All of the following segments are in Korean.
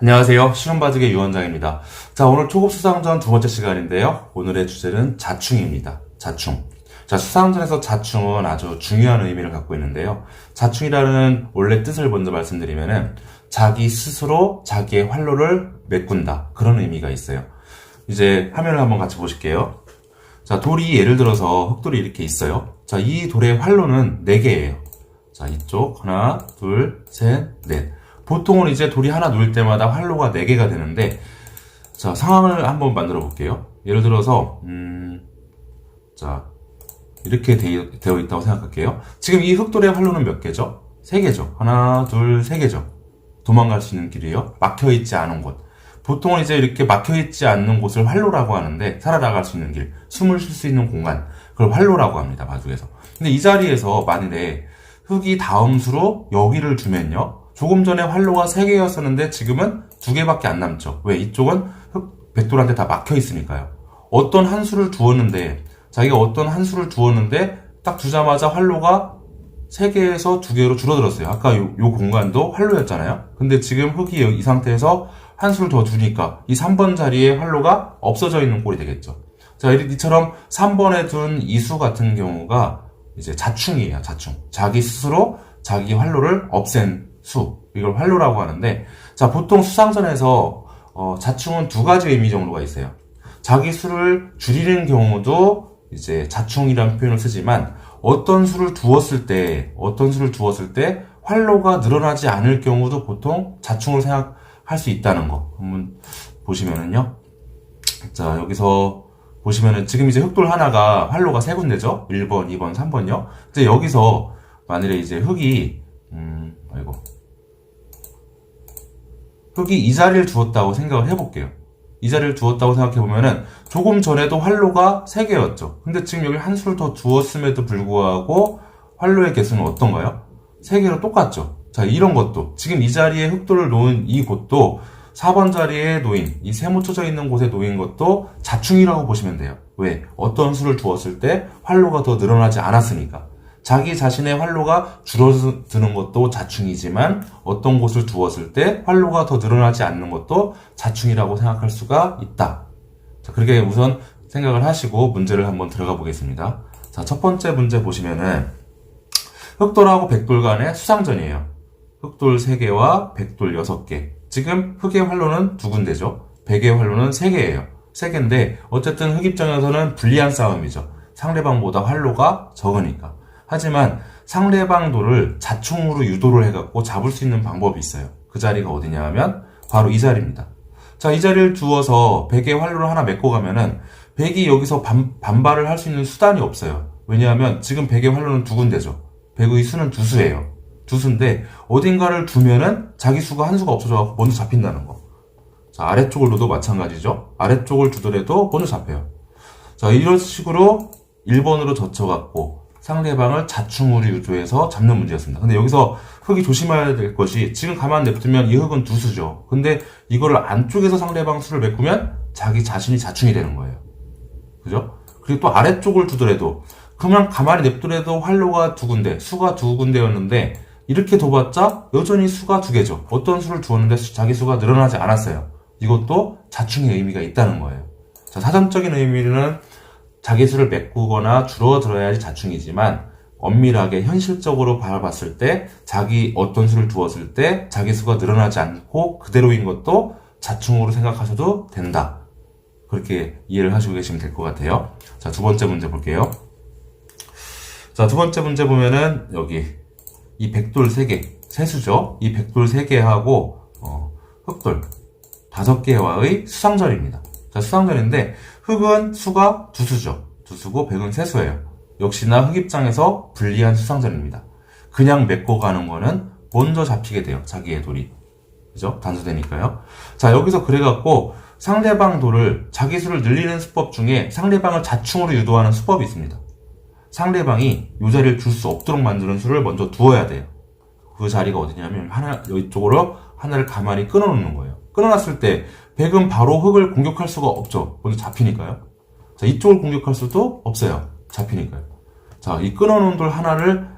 안녕하세요. 실험바둑의 유원장입니다. 자, 오늘 초급 수상전 두 번째 시간인데요. 오늘의 주제는 자충입니다. 자충. 자, 수상전에서 자충은 아주 중요한 의미를 갖고 있는데요. 자충이라는 원래 뜻을 먼저 말씀드리면은 자기 스스로 자기의 활로를 메꾼다. 그런 의미가 있어요. 이제 화면을 한번 같이 보실게요. 자, 돌이 예를 들어서 흑돌이 이렇게 있어요. 자, 이 돌의 활로는 4개예요. 자, 이쪽 하나, 둘, 셋, 넷. 보통은 이제 돌이 하나 놓일 때마다 활로가 4개가 되는데 자, 상황을 한번 만들어 볼게요. 예를 들어서 음, 자, 이렇게 되, 되어 있다고 생각할게요. 지금 이 흑돌의 활로는 몇 개죠? 3개죠. 하나, 둘, 3개죠. 도망갈 수 있는 길이요. 막혀 있지 않은 곳. 보통은 이제 이렇게 막혀 있지 않는 곳을 활로라고 하는데 살아나갈 수 있는 길, 숨을 쉴 수 있는 공간, 그걸 활로라고 합니다. 바둑에서. 근데 이 자리에서 만일에 흑이 다음 수로 여기를 두면요. 조금 전에 활로가 3개였었는데 지금은 2개밖에 안 남죠. 왜? 이쪽은 흑, 백돌한테 다 막혀 있으니까요. 어떤 한 수를 두었는데, 자기가 어떤 한 수를 두었는데, 딱 두자마자 활로가 3개에서 2개로 줄어들었어요. 아까 요, 요 공간도 활로였잖아요. 근데 지금 흑이 이 상태에서 한 수를 더 두니까 이 3번 자리에 활로가 없어져 있는 꼴이 되겠죠. 자, 이처럼 3번에 둔 이수 같은 경우가 이제 자충이에요, 자충. 자기 스스로 자기 활로를 없앤 수. 이걸 활로라고 하는데, 자, 보통 수상전에서 어, 자충은 두 가지 의미 정도가 있어요. 자기 수를 줄이는 경우도 이제 자충이라는 표현을 쓰지만, 어떤 수를 두었을 때, 어떤 수를 두었을 때 활로가 늘어나지 않을 경우도 보통 자충을 생각할 수 있다는 거. 한번 보시면은요. 자, 여기서 보시면은 지금 이제 흑돌 하나가 활로가 세 군데죠? 1번, 2번, 3번요. 근데 여기서 만일에 이제 흑이, 음, 아이고. 흑이 이 자리를 두었다고 생각을 해볼게요. 이 자리를 두었다고 생각해보면은 조금 전에도 활로가 3개였죠. 근데 지금 여기 한 수를 더 두었음에도 불구하고 활로의 개수는 어떤가요? 3개로 똑같죠. 자, 이런 것도 지금 이 자리에 흑돌을 놓은 이 곳도 4번 자리에 놓인 이 세모 쳐져 있는 곳에 놓인 것도 자충이라고 보시면 돼요. 왜? 어떤 수를 두었을 때 활로가 더 늘어나지 않았으니까. 자기 자신의 활로가 줄어드는 것도 자충이지만 어떤 곳을 두었을 때 활로가 더 늘어나지 않는 것도 자충이라고 생각할 수가 있다. 자, 그렇게 우선 생각을 하시고 문제를 한번 들어가 보겠습니다. 자, 첫 번째 문제 보시면은 흑돌하고 백돌 간의 수상전이에요. 흑돌 3개와 백돌 6개. 지금 흑의 활로는 두 군데죠. 백의 활로는 3개예요. 3개인데 어쨌든 흑 입장에서는 불리한 싸움이죠. 상대방보다 활로가 적으니까. 하지만 상대방 돌을 자충으로 유도를 해갖고 잡을 수 있는 방법이 있어요. 그 자리가 어디냐 하면 바로 이 자리입니다. 자, 이 자리를 두어서 백의 활로를 하나 메꿔 가면은 백이 여기서 반, 반발을 할 수 있는 수단이 없어요. 왜냐하면 지금 백의 활로는 두 군데죠. 백의 수는 두 수예요. 두 수인데 어딘가를 두면은 자기 수가 한 수가 없어져갖고 먼저 잡힌다는 거. 자, 아래쪽을 둬도 마찬가지죠. 아래쪽을 두더라도 먼저 잡혀요. 자, 이런 식으로 1번으로 젖혀갖고 상대방을 자충으로 유도해서 잡는 문제였습니다. 근데 여기서 흑이 조심해야 될 것이 지금 가만 냅두면 이 흑은 두 수죠. 근데 이거를 안쪽에서 상대방 수를 메꾸면 자기 자신이 자충이 되는 거예요. 그죠? 그리고 또 아래쪽을 두더라도 그냥 가만히 냅두래도 활로가 두 군데, 수가 두 군데였는데 이렇게 둬봤자 여전히 수가 두 개죠. 어떤 수를 두었는데 자기 수가 늘어나지 않았어요. 이것도 자충의 의미가 있다는 거예요. 자, 사전적인 의미는 자기 수를 메꾸거나 줄어들어야지 자충이지만 엄밀하게 현실적으로 바라봤을 때 자기 어떤 수를 두었을 때 자기 수가 늘어나지 않고 그대로인 것도 자충으로 생각하셔도 된다. 그렇게 이해를 하시고 계시면 될 것 같아요. 자, 두 번째 문제 볼게요. 자, 두 번째 문제 보면은 여기 이 백돌 3개, 세수죠? 이 백돌 3개하고 어, 흑돌 5개와의 수상전입니다. 자, 수상전인데 흑은 수가 두 수죠. 두 수고 백은 세 수예요. 역시나 흑 입장에서 불리한 수상전입니다. 그냥 메꿔 가는 거는 먼저 잡히게 돼요. 자기의 돌이. 그죠? 단수되니까요. 자, 여기서 그래갖고 상대방 돌을 자기 수를 늘리는 수법 중에 상대방을 자충으로 유도하는 수법이 있습니다. 상대방이 이 자리를 줄 수 없도록 만드는 수를 먼저 두어야 돼요. 그 자리가 어디냐면 하나 이쪽으로 하나를 가만히 끊어놓는 거예요. 끊어놨을 때 백은 바로 흑을 공격할 수가 없죠. 먼저 잡히니까요. 자 이쪽을 공격할 수도 없어요. 잡히니까요. 자 이 끊어놓은 돌 하나를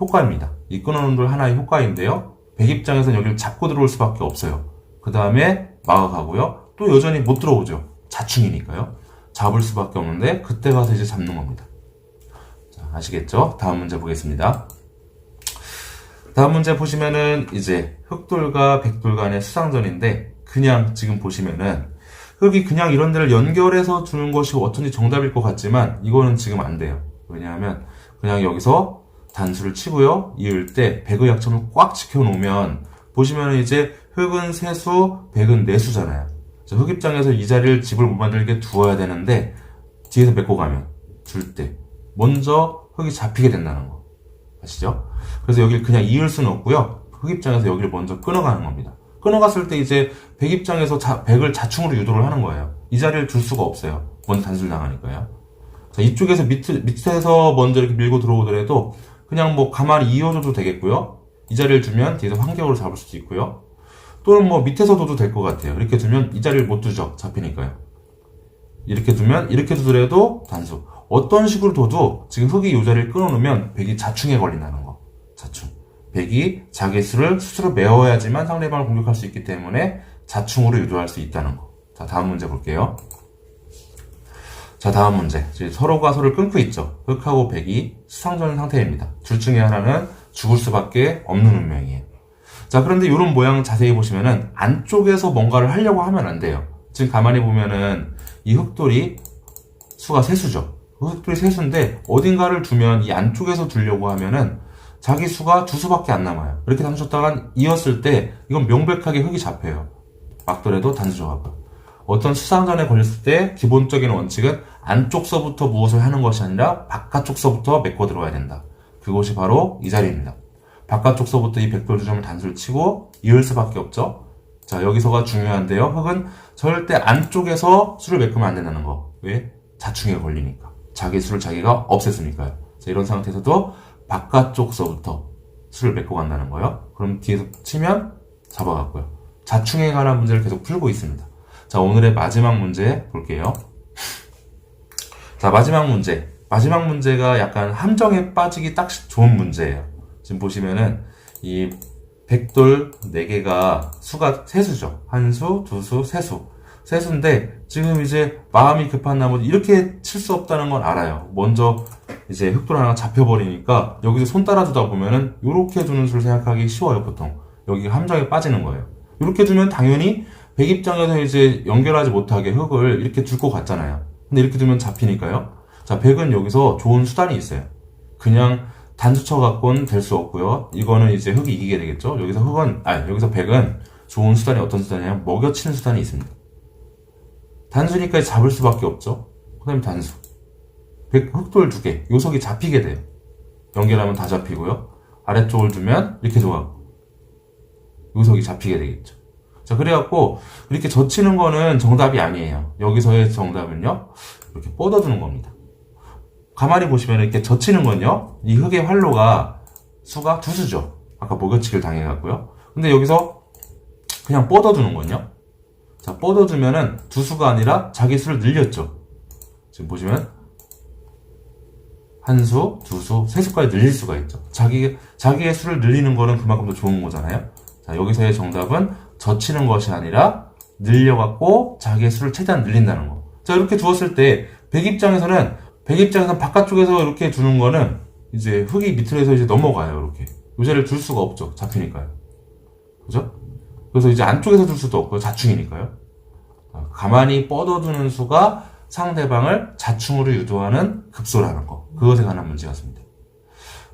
효과입니다. 이 끊어놓은 돌 하나의 효과인데요. 백 입장에서는 여기를 잡고 들어올 수밖에 없어요. 그 다음에 막아가고요. 또 여전히 못 들어오죠. 자충이니까요. 잡을 수밖에 없는데 그때 가서 이제 잡는 겁니다. 자, 아시겠죠? 다음 문제 보겠습니다. 다음 문제 보시면은 이제 흑돌과 백돌 간의 수상전인데 그냥 지금 보시면은 흑이 그냥 이런 데를 연결해서 주는 것이 어쩐지 정답일 것 같지만 이거는 지금 안 돼요. 왜냐하면 그냥 여기서 단수를 치고요. 이을 때 백의 약점을 꽉 지켜놓으면 보시면 이제 흑은 세수, 백은 내수잖아요. 흑 입장에서 이 자리를 집을 못 만들게 두어야 되는데 뒤에서 메고 가면 줄 때 먼저 흑이 잡히게 된다는 거 아시죠? 그래서 여기를 그냥 이을 수는 없고요. 흑 입장에서 여기를 먼저 끊어가는 겁니다. 끊어갔을 때 이제 백 입장에서 자, 백을 자충으로 유도를 하는 거예요. 이 자리를 둘 수가 없어요. 먼저 단수를 당하니까요. 자, 이쪽에서 밑, 밑에서 먼저 이렇게 밀고 들어오더라도 그냥 뭐 가만히 이어줘도 되겠고요. 이 자리를 두면 뒤에서 환경으로 잡을 수도 있고요. 또는 뭐 밑에서 둬도 될 것 같아요. 이렇게 두면 이 자리를 못 두죠. 잡히니까요. 이렇게 두면 이렇게 두더라도 단수. 어떤 식으로 둬도 지금 흑이 이 자리를 끊어놓으면 백이 자충에 걸린다는 거. 자충. 백이 자기 수를 스스로 메워야지만 상대방을 공격할 수 있기 때문에 자충으로 유도할 수 있다는 거. 자, 다음 문제 볼게요. 자, 다음 문제. 이제 서로가 서로를 끊고 있죠. 흑하고 백이 수상전 상태입니다. 둘 중에 하나는 죽을 수밖에 없는 운명이에요. 자, 그런데 이런 모양 자세히 보시면은 안쪽에서 뭔가를 하려고 하면 안 돼요. 지금 가만히 보면은 이 흑돌이 수가 세수죠. 그 흑돌이 세수인데 어딘가를 두면 이 안쪽에서 두려고 하면은 자기 수가 두 수밖에 안 남아요. 이렇게 담으셨다가 이었을 때 이건 명백하게 흑이 잡혀요. 막더라도 단수 조합은. 어떤 수상전에 걸렸을 때 기본적인 원칙은 안쪽서부터 무엇을 하는 것이 아니라 바깥쪽서부터 메꿔 들어와야 된다. 그것이 바로 이 자리입니다. 바깥쪽서부터 이 백돌 주점을 단수를 치고 이을 수밖에 없죠. 자 여기서가 중요한데요. 흑은 절대 안쪽에서 수를 메꾸면 안 된다는 거. 왜? 자충에 걸리니까. 자기 수를 자기가 없앴으니까요. 자, 이런 상태에서도 바깥쪽서부터 수를 메꿔 간다는 거예요. 그럼 뒤에서 치면 잡아갔고요. 자충에 관한 문제를 계속 풀고 있습니다. 자, 오늘의 마지막 문제 볼게요. 자, 마지막 문제. 마지막 문제가 약간 함정에 빠지기 딱 좋은 문제예요. 지금 보시면은 이 백돌 4개가 수가 세수죠. 한 수, 두 수, 세 수. 세수인데 지금 이제 마음이 급한 나머지 이렇게 칠 수 없다는 건 알아요. 먼저 이제 흑돌 하나가 잡혀버리니까 여기서 손 따라주다 보면은 이렇게 두는 수를 생각하기 쉬워요, 보통. 여기가 함정에 빠지는 거예요. 이렇게 두면 당연히 백 입장에서 이제 연결하지 못하게 흑을 이렇게 둘것 같잖아요. 근데 이렇게 두면 잡히니까요. 자, 백은 여기서 좋은 수단이 있어요. 그냥 단수쳐 갖고는 될 수 없고요. 이거는 이제 흑이 이기게 되겠죠. 여기서 흑은 아 여기서 백은 좋은 수단이 어떤 수단이냐면 먹여치는 수단이 있습니다. 단수니까 잡을 수밖에 없죠. 그 다음에 단수. 백 흑돌 두 개. 요석이 잡히게 돼요. 연결하면 다 잡히고요. 아래쪽을 두면 이렇게 좋아하고 요석이 잡히게 되겠죠. 자 그래갖고 이렇게 젖히는 거는 정답이 아니에요. 여기서의 정답은요. 이렇게 뻗어주는 겁니다. 가만히 보시면 이렇게 젖히는 건요. 이 흙의 활로가 수가 두 수죠. 아까 목욕치기를 당해갖고요. 근데 여기서 그냥 뻗어주는 건요. 자, 뻗어주면은 두 수가 아니라 자기 수를 늘렸죠. 지금 보시면 한 수, 두 수, 세 수까지 늘릴 수가 있죠. 자기, 자기의 수를 늘리는 거는 그만큼 더 좋은 거잖아요. 자, 여기서의 정답은 젖히는 것이 아니라 늘려갖고 자기의 수를 최대한 늘린다는 거. 자, 이렇게 두었을 때, 백 입장에서는, 백 입장에서는 바깥쪽에서 이렇게 두는 거는 이제 흙이 밑으로 해서 이제 넘어가요, 이렇게. 요 자리를 둘 수가 없죠. 잡히니까요. 그죠? 그래서 이제 안쪽에서 둘 수도 없고요. 자충이니까요. 아, 가만히 뻗어두는 수가 상대방을 자충으로 유도하는 급소라는 거. 그것에 관한 문제였습니다.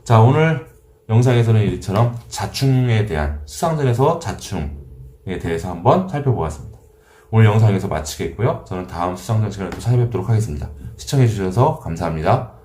자, 오늘 영상에서는 이처럼 자충에 대한 수상전에서 자충에 대해서 한번 살펴보았습니다. 오늘 영상에서 마치겠고요. 저는 다음 수상전 시간에 또 찾아뵙도록 하겠습니다. 시청해주셔서 감사합니다.